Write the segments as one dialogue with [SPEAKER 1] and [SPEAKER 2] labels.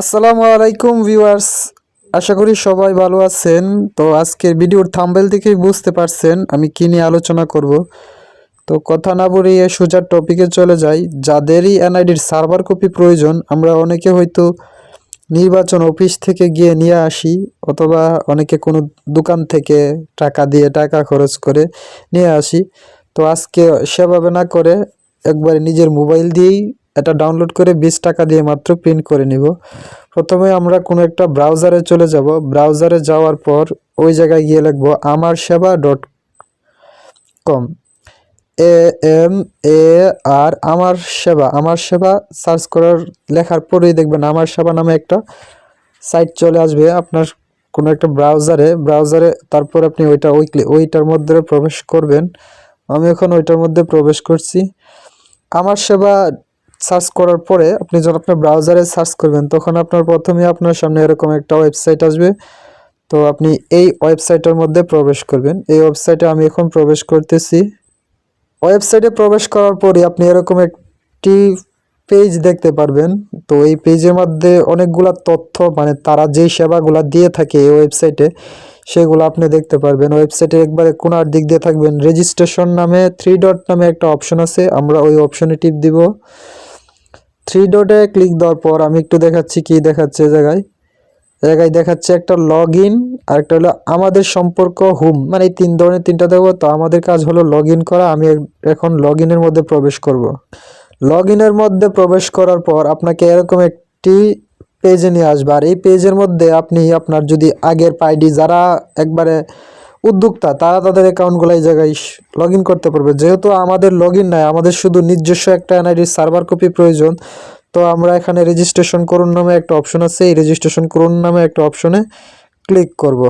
[SPEAKER 1] আসসালামু আলাইকুম ভিউয়ার্স, আশা করি সবাই ভালো আছেন। তো আজকের ভিডিওর থাম্বেল থেকেই বুঝতে পারছেন আমি কি নিয়ে আলোচনা করব। তো কথা না বলিয়ে সোজা টপিকে চলে যাই। যাদেরই এনআইডির সার্ভার কপি প্রয়োজন, আমরা অনেকে হয়তো নির্বাচন অফিস থেকে গিয়ে নিয়ে আসি, অথবা অনেকে কোনো দোকান থেকে টাকা দিয়ে টাকা খরচ করে নিয়ে আসি। তো আজকে সেভাবে না করে একবারে নিজের মোবাইল দিয়েই এটা ডাউনলোড করে বিশ টাকা দিয়ে মাত্র প্রিন্ট করে নিব। প্রথমে আমরা কোনো একটা ব্রাউজারে চলে যাব। ব্রাউজারে যাওয়ার পর ওই জায়গায় গিয়ে লিখব আমার সেবা dot com A M A আর আমার সেবা আমার সেবা সার্চ করার, লেখার পরেই দেখবেন আমার সেবা নামে একটা সাইট চলে আসবে। আপনার কোনো একটা ব্রাউজারে ব্রাউজারে তারপর আপনি ওইটা, ওই ওইটার মধ্যে প্রবেশ করবেন। আমি এখন ওইটার মধ্যে প্রবেশ করছি। আমার সেবা সার্চ করার পরে আপনি যখন আপনার ব্রাউজারে সার্চ করবেন, তখন আপনার প্রথমে আপনার সামনে এরকম একটা ওয়েবসাইট আসবে। তো আপনি এই ওয়েবসাইটের মধ্যে প্রবেশ করবেন। এই ওয়েবসাইটে আমি এখন প্রবেশ করতেছি। ওয়েবসাইটে প্রবেশ করার পরে আপনি এরকম একটি পেজ দেখতে পারবেন। তো এই পেজের মধ্যে অনেকগুলা তথ্য মানে তারা যেই সেবাগুলো দিয়ে থাকে এই ওয়েবসাইটে, সেগুলো আপনি দেখতে পারবেন। ওয়েবসাইটে একবারে কোনার দিক দিয়ে থাকবেন। রেজিস্ট্রেশন নামে থ্রি ডট নামে একটা অপশন আছে। আমরা ওই অপশনে টিপ দিব। থ্রি ডটে ক্লিক দেওয়ার পর আমি একটু দেখাচ্ছি কি দেখাচ্ছে জায়গায়। জায়গায় দেখাচ্ছে একটা লগ ইন আর একটা হলো আমাদের সম্পর্ক হুম মানে এই তিন ধরনের তিনটা দেবো, তো আমাদের কাজ হলো লগ ইন করা, আমি এখন লগ ইনের মধ্যে প্রবেশ করব। লগ ইনের মধ্যে প্রবেশ করার পর আপনাকে এরকম একটি পেজে নিয়ে আসবে। আর এই পেজের মধ্যে আপনি আপনার যদি আগের পাইডি যারা একবারে উদ্যোক্তা, তারা তাদের অ্যাকাউন্টগুলো এই জায়গায় লগ করতে পারবে। যেহেতু আমাদের লগ নাই, আমাদের শুধু নিজস্ব একটা এনআইডির সার্ভার কপি প্রয়োজন, তো আমরা এখানে রেজিস্ট্রেশন করুন নামে একটা অপশন আছে। এই রেজিস্ট্রেশন করুন নামে একটা অপশনে ক্লিক করব।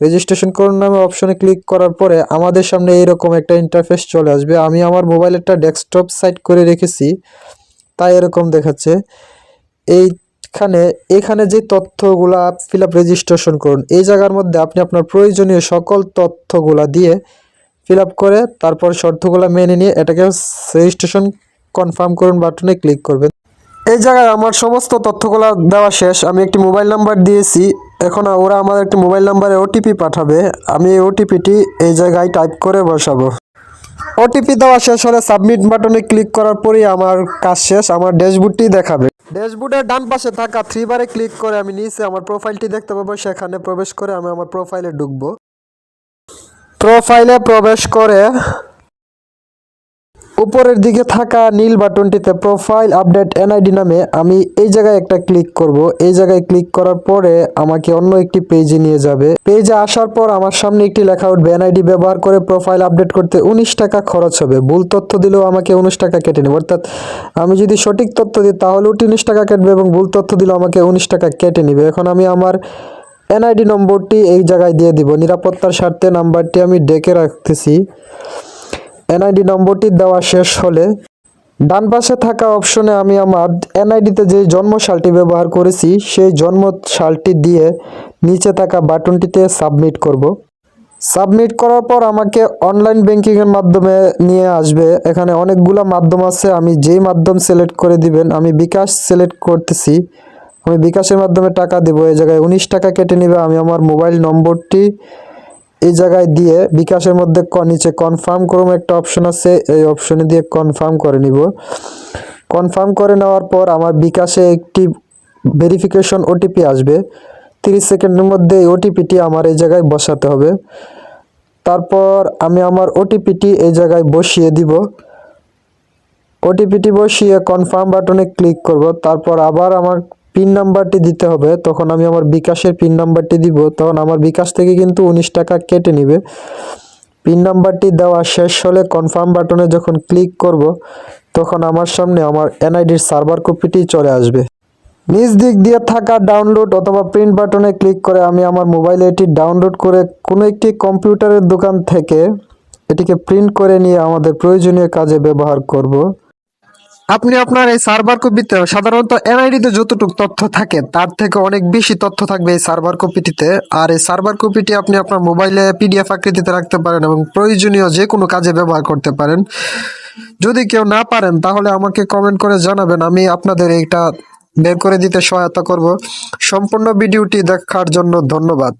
[SPEAKER 1] রেজিস্ট্রেশন করুন নামে অপশনে ক্লিক করার পরে আমাদের সামনে এইরকম একটা ইন্টারফেস চলে আসবে। আমি আমার মোবাইলেরটা ডেস্কটপ সাইট করে রেখেছি, তাই এরকম দেখাচ্ছে। এইখানে এখানে যে তথ্যগুলা ফিল আপ রেজিস্ট্রেশন করুন, এই জায়গার মধ্যে আপনি আপনার প্রয়োজনীয় সকল তথ্যগুলা দিয়ে ফিল আপ করে তারপর শর্তগুলো মেনে নিয়ে এটাকে রেজিস্ট্রেশন কনফার্ম করুন বাটনে ক্লিক করবেন। এই জায়গায় আমার সমস্ত তথ্যগুলো দেওয়া শেষ। আমি একটি মোবাইল নাম্বার দিয়েছি। এখন ওরা আমার একটি মোবাইল নাম্বারে ওটিপি পাঠাবে। আমি এই ওটিপিটি এই জায়গায় টাইপ করে বসাবো। ওটিপি দেওয়া শেষ হলে সাবমিট বাটনে ক্লিক করার পরেই আমার কাজ শেষ। আমার ড্যাশবোর্ডটি দেখাবে। ড্যাশবোর্ডের ডান পাশে থাকা থ্রি বারে ক্লিক করে আমি নিচে আমার প্রোফাইলটি দেখতে পাবো। সেখানে প্রবেশ করে আমি আমার প্রোফাইলে ঢুকবো। প্রোফাইলে প্রবেশ করে উপরের দিকে থাকা নীল বাটনটিতে প্রোফাইল আপডেট এনআইডি নামে আমি এই জায়গায় একটা ক্লিক করব। এই জায়গায় ক্লিক করার পরে আমাকে অন্য একটি পেজে নিয়ে যাবে। পেজে আসার পর আমার সামনে একটি লেখা উঠবে এনআইডি ব্যবহার করে প্রোফাইল আপডেট করতে উনিশ টাকা খরচ হবে। ভুল তথ্য দিলেও আমাকে উনিশ টাকা কেটে নেবে। অর্থাৎ আমি যদি সঠিক তথ্য দিই তাহলে উনিশ টাকা কাটবে এবং ভুল তথ্য দিলেও আমাকে উনিশ টাকা কেটে নেবে। এখন আমি আমার এনআইডি নম্বরটি এই জায়গায় দিয়ে দিব। নিরাপত্তার স্বার্থে নাম্বারটি আমি ডেকে রাখতেছি। এনআইডি নম্বরটি দেওয়া শেষ হলে ডান পাশে থাকা অপশনে আমি আমার এনআইডিতে যে জন্ম সালটি ব্যবহার করেছি, সেই জন্ম সালটি দিয়ে নিচে থাকা বাটনটিতে সাবমিট করব। সাবমিট করার পর আমাকে অনলাইন ব্যাংকিংয়ের মাধ্যমে নিয়ে আসবে। এখানে অনেকগুলো মাধ্যম আছে, আমি যেই মাধ্যম সিলেক্ট করে দিবেন, আমি বিকাশ সিলেক্ট করতেছি। আমি বিকাশের মাধ্যমে টাকা দেবো, এই জায়গায় উনিশ টাকা কেটে নেবে, আমি আমার মোবাইল নম্বরটি এই জায়গায় দিয়ে বিকাশের মধ্যে নিচে কনফার্ম করুম একটা অপশন আছে, এই অপশনে দিয়ে কনফার্ম করে নিব। কনফার্ম করে নেওয়ার পর আমার বিকাশে একটি ভেরিফিকেশন ওটিপি আসবে। তিরিশ সেকেন্ডের মধ্যে এই ওটিপিটি আমার এই জায়গায় বসাতে হবে। তারপর আমি আমার ওটিপিটি এই জায়গায় বসিয়ে দিব। ওটিপিটি বসিয়ে কনফার্ম বাটনে ক্লিক করব। তারপর আবার আমার পিন নাম্বারটি দিতে হবে। তখন আমি আমার বিকাশের পিন নাম্বারটি দিব। তখন আমার বিকাশ থেকে কিন্তু উনিশ টাকা কেটে নেবে। পিন নাম্বারটি দেওয়া শেষ হলে কনফার্ম বাটনে যখন ক্লিক করব, তখন আমার সামনে আমার এনআইডির সার্ভার কপিটি চলে আসবে। নিজ দিক দিয়ে থাকা ডাউনলোড অথবা প্রিন্ট বাটনে ক্লিক করে আমি আমার মোবাইলে এটি ডাউনলোড করে কোনো একটি কম্পিউটারের দোকান থেকে এটিকে প্রিন্ট করে নিয়ে আমাদের প্রয়োজনীয় কাজে ব্যবহার করব। আপনি আপনার এই সার্ভার কপিতে সাধারণত এনআইডিতে যতটুকু তথ্য থাকে, তার থেকে অনেক বেশি তথ্য থাকবে এই সার্ভার কপিটিতে। আর এই সার্ভার কপিটি আপনি আপনার মোবাইলে পিডিএফ আকৃতিতে রাখতে পারেন এবং প্রয়োজনীয় যে কোনো কাজে ব্যবহার করতে পারেন। যদি কেউ না পারেন, তাহলে আমাকে কমেন্ট করে জানাবেন, আমি আপনাদের এইটা বের করে দিতে সহায়তা করব। সম্পূর্ণ ভিডিওটি দেখার জন্য ধন্যবাদ।